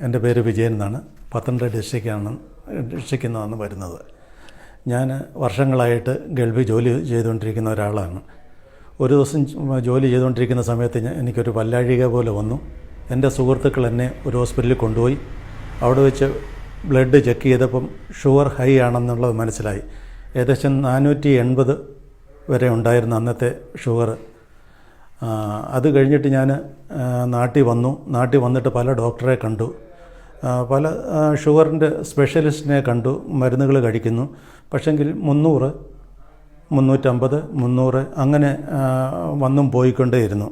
എന്റെ പേര് വിജയൻ എന്നാണ്. പത്തനംതിട്ട ഡിസ്ട്രിക്റ്റാണ് ഡിസ്ട്രിക്റ്റിൽ നിന്നാണ് വരുന്നത്. ഞാൻ വർഷങ്ങളായിട്ട് ഗൾഫിൽ ജോലി ചെയ്തുകൊണ്ടിരിക്കുന്ന ഒരാളാണ്. ഒരു ദിവസം ജോലി ചെയ്തുകൊണ്ടിരിക്കുന്ന സമയത്ത് എനിക്കൊരു പല്ലാഴിക പോലെ വന്നു. എന്റെ സുഹൃത്തുക്കൾ എന്നെ ഒരു ഹോസ്പിറ്റലിൽ കൊണ്ടുപോയി. അവിടെ വെച്ച് ബ്ലഡ് ചെക്ക് ചെയ്തപ്പം ഷുഗർ ഹൈ ആണെന്നുള്ളത് മനസ്സിലായി. ഏകദേശം നാനൂറ്റി എൺപത് വരെ ഉണ്ടായിരുന്ന അന്നത്തെ ഷുഗർ. അത് കഴിഞ്ഞിട്ട് ഞാൻ നാട്ടിൽ വന്നു. നാട്ടിൽ വന്നിട്ട് പല ഡോക്ടറെ കണ്ടു. പല ഷുഗറിന്റെ സ്പെഷ്യലിസ്റ്റിനെ കണ്ടു മരുന്നുകൾ കഴിക്കുന്നു. പക്ഷെങ്കിൽ മുന്നൂറ് മുന്നൂറ്റമ്പത് മുന്നൂറ് അങ്ങനെ വന്നും പോയിക്കൊണ്ടേയിരുന്നു.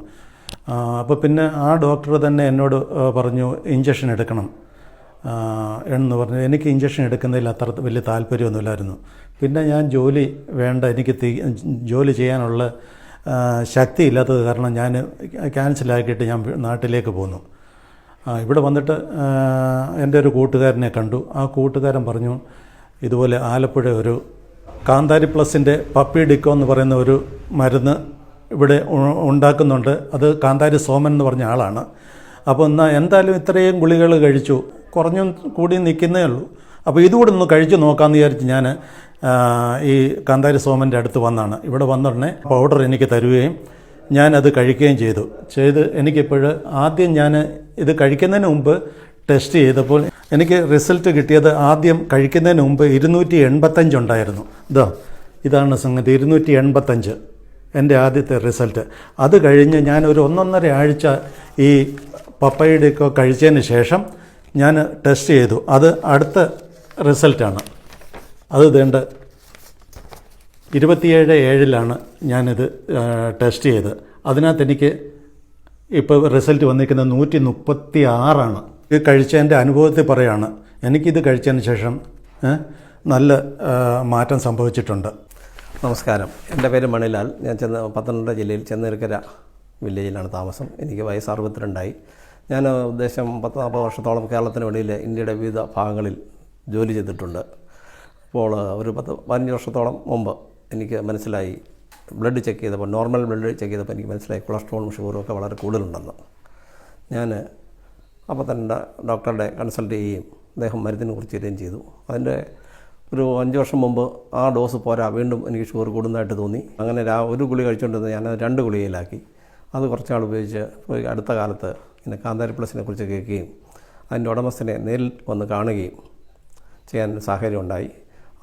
അപ്പോൾ പിന്നെ ആ ഡോക്ടർ തന്നെ എന്നോട് പറഞ്ഞു ഇഞ്ചക്ഷൻ എടുക്കണം. എന്ന് പറഞ്ഞു. എനിക്ക് ഇഞ്ചക്ഷൻ എടുക്കുന്നതിൽ അത്ര വലിയ താല്പര്യമൊന്നുമില്ലായിരുന്നു. പിന്നെ ഞാൻ ജോലി വേണ്ട എനിക്ക് ജോലി ചെയ്യാനുള്ള ശക്തി ഇല്ലാത്തത് കാരണം ഞാൻ ക്യാൻസലാക്കിയിട്ട് ഞാൻ നാട്ടിലേക്ക് പോന്നു. ഇവിടെ വന്നിട്ട് എന്റെ ഒരു കൂട്ടുകാരനെ കണ്ടു. ആ കൂട്ടുകാരൻ പറഞ്ഞു ഇതുപോലെ ആലപ്പുഴ ഒരു കാന്താരി പ്ലസിന്റെ പപ്പി ഡിക്കോ എന്ന് പറയുന്ന ഒരു മരുന്ന് ഇവിടെ ഉണ്ടാക്കുന്നുണ്ട്. അത് കാന്താരി സോമൻ എന്ന് പറഞ്ഞ ആളാണ്. അപ്പോൾ എന്നാൽ എന്തായാലും ഇത്രയും ഗുളികൾ കഴിച്ചു. കുറഞ്ഞും കൂടി നിൽക്കുന്നേ ഉള്ളൂ. അപ്പോൾ ഇതുകൂടെ ഒന്ന് കഴിച്ചു നോക്കാമെന്ന് വിചാരിച്ച് ഞാൻ ഈ കാന്താരി സോമന്റെ അടുത്ത് വന്നാണ്. ഇവിടെ വന്നുടനെ പൗഡർ എനിക്ക് തരുകയും ഞാനത് കഴിക്കുകയും ചെയ്തു. ചെയ്ത് എനിക്കിപ്പോൾ ആദ്യം ഞാൻ ഇത് കഴിക്കുന്നതിന് മുമ്പ് ടെസ്റ്റ് ചെയ്തപ്പോൾ എനിക്ക് റിസൾട്ട് കിട്ടിയത് ആദ്യം കഴിക്കുന്നതിന് മുമ്പ് ഇരുന്നൂറ്റി എൺപത്തഞ്ച് ഉണ്ടായിരുന്നു. ഇതാ ഇതാണ് സംഗതി. ഇരുന്നൂറ്റി എൺപത്തഞ്ച് എന്റെ ആദ്യത്തെ റിസൾട്ട് അത് കഴിഞ്ഞ് ഞാൻ ഒരു ഒന്നൊന്നര ആഴ്ച ഈ പപ്പയുടെയൊക്കെ കഴിച്ചതിന് ശേഷം ഞാൻ ടെസ്റ്റ് ചെയ്തു. അത് അടുത്ത റിസൾട്ടാണ് അത് വേണ്ട ഇരുപത്തിയേഴ് ഏഴിലാണ് ഞാനിത് ടെസ്റ്റ് ചെയ്ത്. അതിനകത്ത് എനിക്ക് ഇപ്പോൾ റിസൾട്ട് വന്നിരിക്കുന്നത് നൂറ്റി മുപ്പത്തി ആറാണ് ഇത് കഴിച്ചതിന്റെ അനുഭവത്തിൽ പറയാണ് എനിക്കിത് കഴിച്ചതിന് ശേഷം നല്ല മാറ്റം സംഭവിച്ചിട്ടുണ്ട്. നമസ്കാരം. എന്റെ പേര് മണിലാൽ. ഞാൻ ചെന്ന് പത്തനംതിട്ട ജില്ലയിൽ ചെന്നീർക്കര വില്ലേജിലാണ് താമസം. എനിക്ക് വയസ്സ് അറുപത്തിരണ്ടായി. ഞാൻ ഉദ്ദേശം പത്ത് നാൽപ്പത് വർഷത്തോളം കേരളത്തിന് വെളിയിൽ ഇന്ത്യയുടെ വിവിധ ഭാഗങ്ങളിൽ ജോലി ചെയ്തിട്ടുണ്ട്. അപ്പോൾ ഒരു പത്ത് പതിനഞ്ച് വർഷത്തോളം മുമ്പ് എനിക്ക് മനസ്സിലായി. ബ്ലഡ് ചെക്ക് ചെയ്തപ്പോൾ നോർമൽ ബ്ലഡ് ചെക്ക് ചെയ്തപ്പോൾ എനിക്ക് മനസ്സിലായി കൊളസ്ട്രോളും ഷുഗറും ഒക്കെ വളരെ കൂടുതലുണ്ടെന്ന്. ഞാൻ അപ്പോൾ തന്നെ ഡോക്ടറുടെ കൺസൾട്ട് ചെയ്യുകയും അദ്ദേഹം മരുന്നിനെ കുറിച്ച് തരികയും ചെയ്തു. അതിന്റെ ഒരു അഞ്ച് വർഷം മുമ്പ് ആ ഡോസ് പോരാ വീണ്ടും എനിക്ക് ഷുഗർ കൂടുന്നതായിട്ട് തോന്നി. അങ്ങനെ രാ ഒരു ഗുളി കഴിച്ചുകൊണ്ടിരുന്ന ഞാനത് രണ്ട് ഗുളികയിലാക്കി. അത് കുറച്ചാൾ ഉപയോഗിച്ച് അടുത്ത കാലത്ത് പിന്നെ കാന്താരി പ്ലസിനെ കുറിച്ച് കേൾക്കുകയും അതിന്റെ ഉടമസ്ഥനെ നേരിൽ വന്ന് കാണുകയും ചെയ്യാൻ സാഹചര്യം ഉണ്ടായി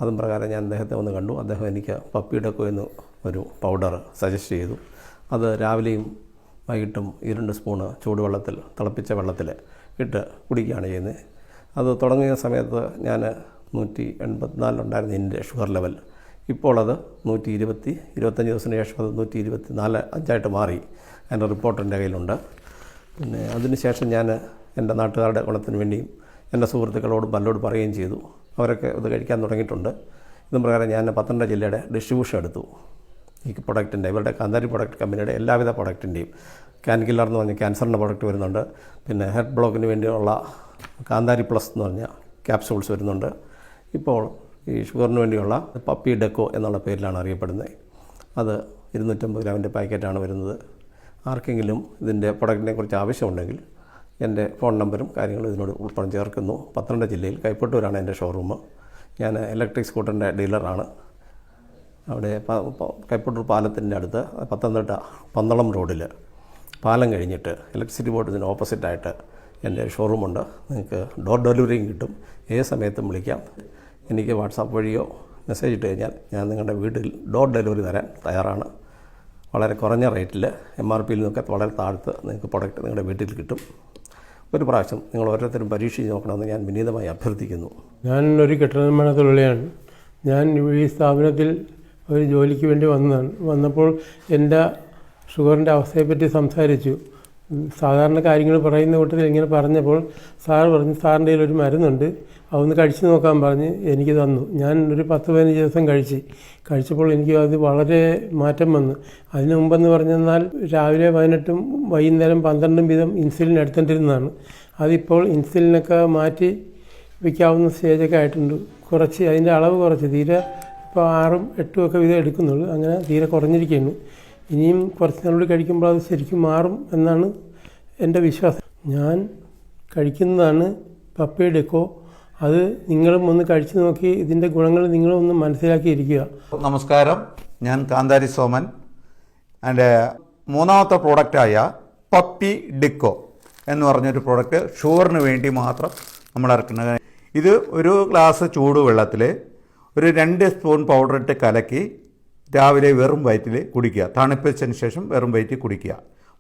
അതും പ്രകാരം ഞാൻ അദ്ദേഹത്തെ ഒന്ന് കണ്ടു. അദ്ദേഹം എനിക്ക് പപ്പിയുടെ എന്ന് ഒരു പൗഡർ സജസ്റ്റ് ചെയ്തു. അത് രാവിലെയും വൈകിട്ടും ഈ രണ്ട് സ്പൂണ് ചൂടുവെള്ളത്തിൽ തിളപ്പിച്ച വെള്ളത്തിൽ ഇട്ട് കുടിക്കുകയാണ് ചെയ്യുന്നത്. അത് തുടങ്ങിയ സമയത്ത് ഞാൻ നൂറ്റി എൺപത്തിനാലിലുണ്ടായിരുന്ന എന്റെ ഷുഗർ ലെവൽ. ഇപ്പോൾ അത് നൂറ്റി ഇരുപത്തി ഇരുപത്തഞ്ച് ദിവസത്തിന് ശേഷം അത് നൂറ്റി ഇരുപത്തി നാല് അഞ്ചായിട്ട് മാറി എന്റെ റിപ്പോർട്ട് എന്റെ കയ്യിലുണ്ട്. പിന്നെ അതിനുശേഷം ഞാൻ എന്റെ നാട്ടുകാരുടെ ഗുണത്തിന് വേണ്ടിയും എന്റെ സുഹൃത്തുക്കളോടും പലരോട് പറയുകയും ചെയ്തു. അവരൊക്കെ ഇത് കഴിക്കാൻ തുടങ്ങിയിട്ടുണ്ട്. ഇതും പ്രകാരം ഞാൻ പത്തനംതിട്ട ജില്ലയുടെ ഡിസ്ട്രിബ്യൂഷൻ എടുത്തു. ഈ പ്രൊഡക്റ്റിന്റെ ഇവരുടെ കാന്താരി പ്രൊഡക്റ്റ് കമ്പനിയുടെ എല്ലാവിധ പ്രൊഡക്റ്റിന്റെയും ക്യാൻ കില്ലർ എന്ന് പറഞ്ഞ ക്യാൻസറിന്റെ പ്രൊഡക്റ്റ് വരുന്നുണ്ട്. പിന്നെ ഹെഡ് ബ്ലോക്കിന് വേണ്ടിയുള്ള കാന്താരി പ്ലസ് എന്ന് പറഞ്ഞ ക്യാപ്സൂൾസ് വരുന്നുണ്ട്. ഇപ്പോൾ ഈ ഷുഗറിന് വേണ്ടിയുള്ള പപ്പി ഡെക്കോ എന്നുള്ള പേരിലാണ് അറിയപ്പെടുന്നത്. അത് ഇരുന്നൂറ്റമ്പത് ഗ്രാമിന്റെ പാക്കറ്റാണ് വരുന്നത്. ആർക്കെങ്കിലും ഇതിന്റെ പ്രൊഡക്റ്റിനെ കുറിച്ച് ആവശ്യമുണ്ടെങ്കിൽ എന്റെ ഫോൺ നമ്പറും കാര്യങ്ങളും ഇതിനോട് ഉൾപ്പെടെ ചേർക്കുന്നു. പത്തനംതിട്ട ജില്ലയിൽ കൈപ്പട്ടൂരാണ് എന്റെ ഷോറൂം. ഞാൻ ഇലക്ട്രിക് സ്കൂട്ടറിന്റെ ഡീലറാണ്. അവിടെ കൈപ്പട്ടൂർ പാലത്തിന്റെ അടുത്ത് പത്തനംതിട്ട പന്തളം റോഡിൽ പാലം കഴിഞ്ഞിട്ട് ഇലക്ട്രിസിറ്റി ബോർഡിന് ഓപ്പോസിറ്റായിട്ട് എന്റെ ഷോറൂമുണ്ട്. നിങ്ങൾക്ക് ഡോർ ഡെലിവറിയും കിട്ടും. ഏത് സമയത്തും വിളിക്കാം. എനിക്ക് വാട്സാപ്പ് വഴിയോ മെസ്സേജ് ഇട്ട് കഴിഞ്ഞാൽ ഞാൻ നിങ്ങളുടെ വീട്ടിൽ ഡോർ ഡെലിവറി തരാൻ തയ്യാറാണ്. വളരെ കുറഞ്ഞ റേറ്റിൽ എം ആർ പിയിൽ നിന്നൊക്കെ വളരെ താഴ്ത്ത് നിങ്ങൾക്ക് പ്രൊഡക്റ്റ് നിങ്ങളുടെ വീട്ടിൽ കിട്ടും. ഒരു പ്രാവശ്യം നിങ്ങൾ ഓരോരുത്തരും പരീക്ഷിച്ച് നോക്കണമെന്ന് ഞാൻ വിനീതമായി അഭ്യർത്ഥിക്കുന്നു. ഞാൻ ഒരു കെട്ടിട നിർമ്മാണ തൊഴിലാളിയാണ് ഞാൻ ഈ സ്ഥാപനത്തിൽ ഒരു ജോലിക്ക് വേണ്ടി വന്നതാണ് വന്നപ്പോൾ എന്റെ ഷുഗറിന്റെ അവസ്ഥയെപ്പറ്റി സംസാരിച്ചു. സാധാരണ കാര്യങ്ങൾ പറയുന്ന കൂട്ടത്തിൽ ഇങ്ങനെ പറഞ്ഞപ്പോൾ സാർ പറഞ്ഞു സാറിന്റെ കയ്യിൽ ഒരു മരുന്നുണ്ട്. അതൊന്ന് കഴിച്ചു നോക്കാൻ പറഞ്ഞ് എനിക്ക് തന്നു. ഞാൻ ഒരു പത്ത് പതിനഞ്ച് ദിവസം കഴിച്ച്. കഴിച്ചപ്പോൾ എനിക്ക് അത് വളരെ മാറ്റം വന്നു. അതിന് മുമ്പെന്ന് പറഞ്ഞെന്നാൽ രാവിലെ പതിനെട്ടും വൈകുന്നേരം പന്ത്രണ്ടും വീതം ഇൻസുലിൻ എടുത്തിട്ടിരുന്നതാണ് അതിപ്പോൾ ഇൻസുലിനൊക്കെ മാറ്റി വയ്ക്കാവുന്ന സ്റ്റേജൊക്കെ ആയിട്ടുണ്ട്. കുറച്ച് അതിന്റെ അളവ് കുറച്ച്. തീരെ ഇപ്പോൾ ആറും എട്ടും ഒക്കെ വീതം എടുക്കുന്നുള്ളൂ. അങ്ങനെ തീരെ കുറഞ്ഞിരിക്കുകയാണ്. ഇനിയും കുറച്ച് നാളുകൂടി കഴിക്കുമ്പോൾ അത് ശരിക്കും മാറും എന്നാണ് എന്റെ വിശ്വാസം. ഞാൻ കഴിക്കുന്നതാണ് പപ്പയെടുക്കോ അത് നിങ്ങളും ഒന്ന് കഴിച്ചു നോക്കി ഇതിന്റെ ഗുണങ്ങൾ നിങ്ങളും ഒന്ന് മനസ്സിലാക്കിയിരിക്കുക നമസ്കാരം. ഞാൻ കാന്താരി സോമൻ. എന്റെ മൂന്നാമത്തെ പ്രോഡക്റ്റായ പപ്പി ഡിക്കോ എന്ന് പറഞ്ഞൊരു പ്രോഡക്റ്റ് ഷുഗറിന് വേണ്ടി മാത്രം നമ്മൾ ഇറക്കുന്നത്. ഇത് ഒരു ഗ്ലാസ് ചൂടുവെള്ളത്തിൽ ഒരു രണ്ട് സ്പൂൺ പൗഡർ ഇട്ട് കലക്കി രാവിലെ വെറും വയറ്റിൽ കുടിക്കുക. തണുപ്പിച്ചതിന് ശേഷം വെറും വയറ്റിൽ കുടിക്കുക.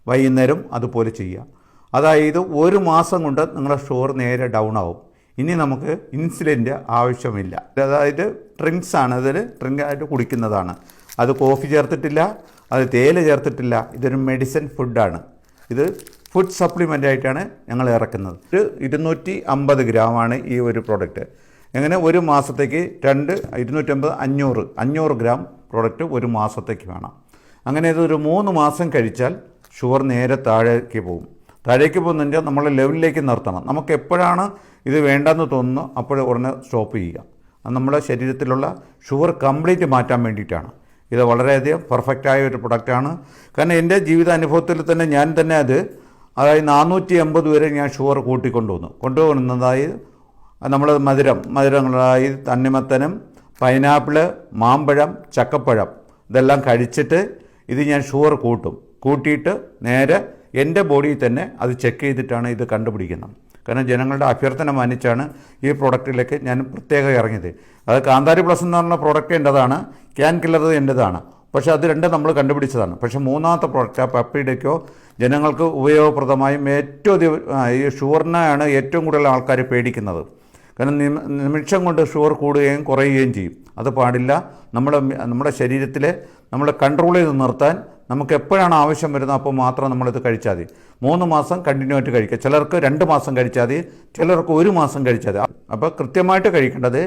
വൈകുന്നേരം അതുപോലെ ചെയ്യുക. അതായത് ഒരു മാസം കൊണ്ട് നിങ്ങളുടെ ഷുഗർ നേരെ ഡൗൺ ആവും. ഇനി നമുക്ക് ഇൻസുലിന്റെ ആവശ്യമില്ല. അതായത് ഡ്രിങ്ക്സ് ആണ് ഇതിൽ ഡ്രിങ്ക് ആയിട്ട് കുടിക്കുന്നതാണ്. അത് കോഫി ചേർത്തിട്ടില്ല അത് തേയില ചേർത്തിട്ടില്ല. ഇതൊരു മെഡിസിൻ ഫുഡാണ് ഇത് ഫുഡ് സപ്ലിമെന്റ് ആയിട്ടാണ് ഞങ്ങൾ ഇറക്കുന്നത്. ഒരു ഇരുന്നൂറ്റി അമ്പത് ഗ്രാമാണ് ഈ ഒരു പ്രോഡക്റ്റ് എങ്ങനെ? ഒരു മാസത്തേക്ക് രണ്ട് ഇരുന്നൂറ്റമ്പത് അഞ്ഞൂറ്. അഞ്ഞൂറ് ഗ്രാം പ്രോഡക്റ്റ് ഒരു മാസത്തേക്ക് വേണം. അങ്ങനെ ഇതൊരു മൂന്ന് മാസം കഴിച്ചാൽ ഷുഗർ നേരെ താഴേക്ക് പോകും. താഴേക്ക് പോകുന്നതിന്റെ നമ്മൾ ലെവലിലേക്ക് നിർത്തണം. നമുക്ക് എപ്പോഴാണ് ഇത് വേണ്ടെന്ന് തോന്നുന്നു അപ്പോൾ ഉടനെ സ്റ്റോപ്പ് ചെയ്യുക. അത് നമ്മുടെ ശരീരത്തിലുള്ള ഷുഗർ കംപ്ലീറ്റ് മാറ്റാൻ വേണ്ടിയിട്ടാണ്. ഇത് വളരെയധികം പെർഫെക്റ്റായ ഒരു പ്രൊഡക്റ്റാണ് കാരണം എന്റെ ജീവിതാനുഭവത്തിൽ തന്നെ ഞാൻ തന്നെ അത് അതായത് നാനൂറ്റി എൺപത് വരെ ഞാൻ ഷുഗർ കൂട്ടിക്കൊണ്ടുവന്നു. കൊണ്ടുവന്നതായി നമ്മൾ മധുരം മധുരങ്ങളായി തണ്ണിമത്തനും പൈനാപ്പിൾ മാമ്പഴം ചക്കപ്പഴം ഇതെല്ലാം കഴിച്ചിട്ട് ഇത് ഞാൻ ഷുഗർ കൂട്ടും. കൂട്ടിയിട്ട് നേരെ എന്റെ ബോഡിയിൽ തന്നെ അത് ചെക്ക് ചെയ്തിട്ടാണ് ഇത് കണ്ടുപിടിക്കുന്നത്. കാരണം ജനങ്ങളുടെ അഭ്യർത്ഥന മാനിച്ചാണ് ഈ പ്രോഡക്റ്റിലേക്ക് ഞാൻ പ്രത്യേകം ഇറങ്ങിയത്. അത് കാന്താരി പ്ലസ് എന്ന് പറഞ്ഞ പ്രോഡക്റ്റ് എന്റെതാണ് ക്യാൻ കില്ലർ എന്റെതാണ്. പക്ഷേ അത് രണ്ടും നമ്മൾ കണ്ടുപിടിച്ചതാണ്. പക്ഷേ മൂന്നാമത്തെ പ്രോഡക്റ്റ് ആ പപ്പിയുടെക്കോ ജനങ്ങൾക്ക് ഉപയോഗപ്രദമായും ഏറ്റവും അധികം ഈ ഷുഗറിനെയാണ് ഏറ്റവും കൂടുതൽ ആൾക്കാർ പേടിക്കുന്നത്. കാരണം നിമി നിമിഷം കൊണ്ട് ഷുഗർ കൂടുകയും കുറയുകയും ചെയ്യും. അത് പാടില്ല. നമ്മുടെ നമ്മുടെ ശരീരത്തിലെ നമ്മളെ കൺട്രോൾ ചെയ്ത് നിർത്താൻ നമുക്ക് എപ്പോഴാണ് ആവശ്യം വരുന്നത് അപ്പോൾ മാത്രം നമ്മളിത് കഴിച്ചാൽ മതി. മൂന്ന് മാസം കണ്ടിന്യൂ ആയിട്ട് കഴിക്കുക. ചിലർക്ക് രണ്ട് മാസം കഴിച്ചാൽ മതി. ചിലർക്ക് ഒരു മാസം കഴിച്ചാൽ മതി. അപ്പോൾ കൃത്യമായിട്ട് കഴിക്കേണ്ടത്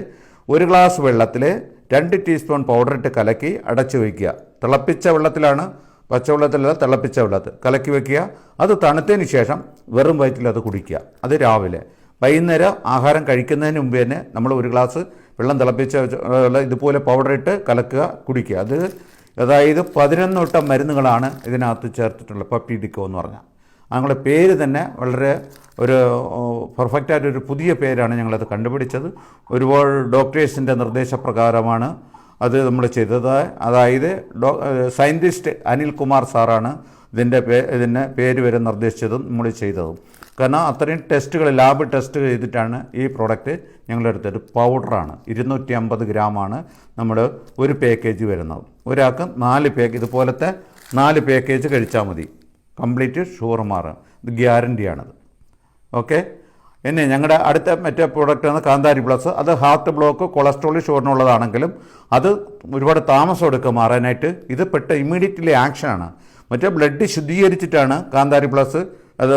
ഒരു ഗ്ലാസ് വെള്ളത്തിൽ രണ്ട് ടീസ്പൂൺ പൗഡർ ഇട്ട് കലക്കി അടച്ചു വയ്ക്കുക തിളപ്പിച്ച വെള്ളത്തിലാണ് പച്ചവെള്ളത്തിലല്ല തിളപ്പിച്ച വെള്ളത്തിൽ കലക്കി വയ്ക്കുക അത് തണുത്തതിന് ശേഷം വെറും വയറ്റിൽ അത് കുടിക്കുക. അത് രാവിലെ. വൈകുന്നേരം ആഹാരം കഴിക്കുന്നതിന് മുമ്പ് തന്നെ നമ്മൾ ഒരു ഗ്ലാസ് വെള്ളം തിളപ്പിച്ച ഇതുപോലെ പൗഡർ ഇട്ട് കലക്കുക കുടിക്കുക. അത് അതായത് പതിനൊന്നോട്ടം മരുന്നുകളാണ് ഇതിനകത്ത് ചേർത്തിട്ടുള്ളത് പപ്പി ഡിക്കോ എന്ന് പറഞ്ഞാൽ. ഞങ്ങളുടെ പേര് തന്നെ വളരെ ഒരു പെർഫെക്റ്റായിട്ടൊരു പുതിയ പേരാണ് ഞങ്ങളത് കണ്ടുപിടിച്ചത്. ഒരുപാട് ഡോക്ടേഴ്സിന്റെ നിർദ്ദേശപ്രകാരമാണ് അത് നമ്മൾ ചെയ്തത്. അതായത് ഡോ സയന്റിസ്റ്റ് അനിൽ കുമാർ സാറാണ് ഇതിന്റെ പേ ഇതിന്റെ പേര് വരെ നിർദ്ദേശിച്ചതും നമ്മൾ ചെയ്തതും. കാരണം അത്രയും ടെസ്റ്റുകൾ ലാബ് ടെസ്റ്റ് ചെയ്തിട്ടാണ് ഈ പ്രോഡക്റ്റ് ഞങ്ങളെടുത്തത് പൗഡറാണ് ഇരുന്നൂറ്റി അമ്പത് ഗ്രാമാണ് നമ്മൾ ഒരു പാക്കേജ് വരുന്നത്. ഒരാൾക്ക് നാല് പാക്ക് ഇതുപോലത്തെ നാല് പാക്കേജ് കഴിച്ചാൽ മതി. കംപ്ലീറ്റ് ഷുഗർ മാറും ഇത് ഗ്യാരണ്ടിയാണത്. ഓക്കെ എന്നെ ഞങ്ങളുടെ അടുത്ത മറ്റേ പ്രോഡക്റ്റാണ് കാന്താരി പ്ലസ് അത് ഹാർട്ട് ബ്ലോക്ക് കൊളസ്ട്രോൾ ഷുഗറിനുള്ളതാണെങ്കിലും അത് ഒരുപാട് താമസം എടുക്കും മാറാനായിട്ട്. ഇത് പെട്ട ഇമ്മീഡിയറ്റ്ലി ആക്ഷനാണ് മറ്റേ ബ്ലഡ് ശുദ്ധീകരിച്ചിട്ടാണ് കാന്താരി പ്ലസ് അത്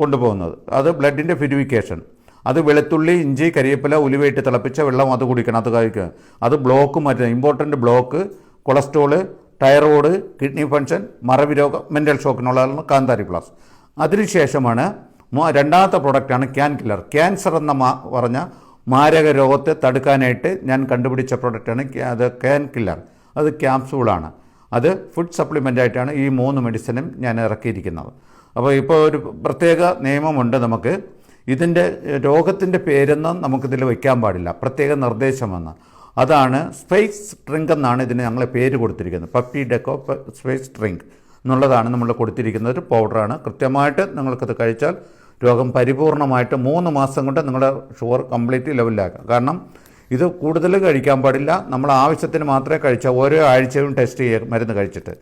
കൊണ്ടുപോകുന്നത്. അത് ബ്ലഡിന്റെ പ്യൂരിഫിക്കേഷൻ അത് വെളുത്തുള്ളി ഇഞ്ചി കരിയേപ്പില ഉലുവയിട്ട് തിളപ്പിച്ച വെള്ളം അത് കുടിക്കണം അത് കഴിക്കുക. അത് ബ്ലോക്ക് മാറ്റുക. Important block cholesterol thyroid kidney function മറവി രോഗം മെന്റൽ ഷോക്കിനുള്ളതാണ് കാന്താരി പ്ലസ് അതിനുശേഷമാണ് രണ്ടാമത്തെ പ്രോഡക്റ്റാണ് ക്യാൻ കില്ലർ ക്യാൻസർ എന്ന മാ പറഞ്ഞ മാരക രോഗത്തെ തടുക്കാനായിട്ട് ഞാൻ കണ്ടുപിടിച്ച പ്രോഡക്റ്റാണ് അത് ക്യാൻ കില്ലർ അത് ക്യാപ്സൂളാണ് അത് ഫുഡ് സപ്ലിമെന്റ് ആയിട്ടാണ് ഈ മൂന്ന് മെഡിസിനും ഞാൻ ഇറക്കിയിരിക്കുന്നത്. അപ്പോൾ ഇപ്പോൾ ഒരു പ്രത്യേക നിയമമുണ്ട് നമുക്ക്. ഇതിന്റെ രോഗത്തിന്റെ പേരൊന്നും നമുക്കിതിൽ വയ്ക്കാൻ പാടില്ല. പ്രത്യേക നിർദ്ദേശമെന്ന്. അതാണ് സ്പേസ് ഡ്രിങ്ക് എന്നാണ് ഇതിന് ഞങ്ങൾ പേര് കൊടുത്തിരിക്കുന്നത്. പപ്പി ഡെക്കോ സ്പേസ് ഡ്രിങ്ക് എന്നുള്ളതാണ് നമ്മൾ കൊടുത്തിരിക്കുന്നത് ഒരു പൗഡറാണ് കൃത്യമായിട്ട് നിങ്ങൾക്കത് കഴിച്ചാൽ രോഗം പരിപൂർണമായിട്ട് മൂന്ന് മാസം കൊണ്ട് നിങ്ങളുടെ ഷുഗർ കംപ്ലീറ്റ് ലെവലിലാക്കാം. കാരണം ഇത് കൂടുതൽ കഴിക്കാൻ പാടില്ല. നമ്മൾ ആവശ്യത്തിന് മാത്രമേ കഴിച്ച ഓരോ ആഴ്ചയും ടെസ്റ്റ് ചെയ്യുക മരുന്ന് കഴിച്ചിട്ട്.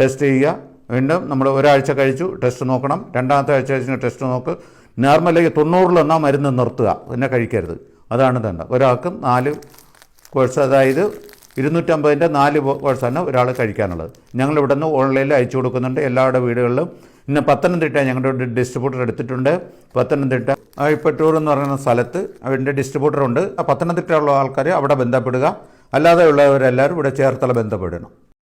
ടെസ്റ്റ് ചെയ്യുക വീണ്ടും നമ്മൾ ഒരാഴ്ച കഴിച്ചു ടെസ്റ്റ് നോക്കണം. രണ്ടാമത്തെ ആഴ്ച കഴിച്ചു ടെസ്റ്റ് നോക്ക്. നോർമലി തൊണ്ണൂറിലൊന്നാ മരുന്ന് നിർത്തുക. പിന്നെ കഴിക്കരുത്. അതാണ് തന്നെ ഒരാൾക്ക് നാല് കോഴ്സ് അതായത് ഇരുന്നൂറ്റമ്പതിന്റെ നാല് കോഴ്സാണ് ഒരാൾ കഴിക്കാനുള്ളത്. ഞങ്ങൾ ഇവിടെ നിന്ന് ഓൺലൈനിൽ അയച്ചു കൊടുക്കുന്നുണ്ട്. എല്ലാവരുടെ വീടുകളിലും. ഇന്ന് പത്തനംതിട്ട ഞങ്ങളുടെ ഡിസ്ട്രിബ്യൂട്ടർ എടുത്തിട്ടുണ്ട്. പത്തനംതിട്ട അഴിപ്പട്ടൂർ എന്ന് പറയുന്ന സ്ഥലത്ത് അവരുടെ ഡിസ്ട്രിബ്യൂട്ടർ ഉണ്ട്. ആ പത്തനംതിട്ടയുള്ള ആൾക്കാർ അവിടെ ബന്ധപ്പെടുക. അല്ലാതെ ഉള്ളവരെല്ലാവരും ഇവിടെ ചേർത്തല ബന്ധപ്പെടണം.